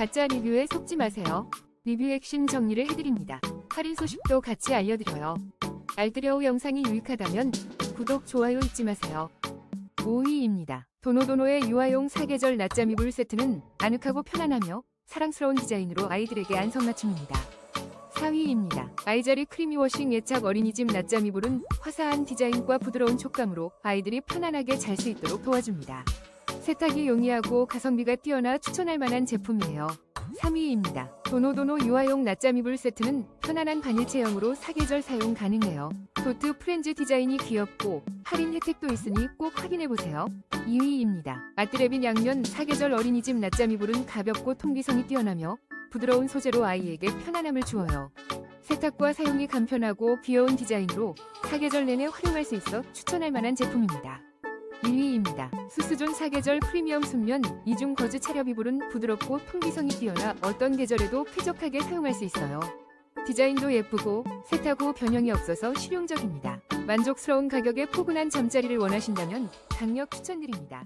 가짜 리뷰에 속지 마세요. 리뷰 핵심 정리를 해드립니다. 할인 소식도 같이 알려드려요. 알뜰여우 영상이 유익하다면 구독, 좋아요 잊지 마세요. 5위입니다. 도노도노의 유아용 사계절 낮잠 이불 세트는 아늑하고 편안하며 사랑스러운 디자인으로 아이들에게 안성맞춤입니다. 4위입니다. 아이자리 크리미 워싱 예착 어린이집 낮잠 이불은 화사한 디자인과 부드러운 촉감으로 아이들이 편안하게 잘 수 있도록 도와줍니다. 세탁이 용이하고 가성비가 뛰어나 추천할 만한 제품이에요. 3위입니다. 도노도노 유아용 낮잠 이불 세트는 편안한 바닐 체형으로 사계절 사용 가능해요. 도트 프렌즈 디자인이 귀엽고 할인 혜택도 있으니 꼭 확인해보세요. 2위입니다. 아뜨레빈 양면 사계절 어린이집 낮잠 이불은 가볍고 통기성이 뛰어나며 부드러운 소재로 아이에게 편안함을 주어요. 세탁과 사용이 간편하고 귀여운 디자인으로 사계절 내내 활용할 수 있어 추천할 만한 제품입니다. 1위입니다. 수수존 사계절 프리미엄 순면 이중 거즈 차렵 이불은 부드럽고 통기성이 뛰어나 어떤 계절에도 쾌적하게 사용할 수 있어요. 디자인도 예쁘고 세탁 후 변형이 없어서 실용적입니다. 만족스러운 가격에 포근한 잠자리를 원하신다면 강력 추천드립니다.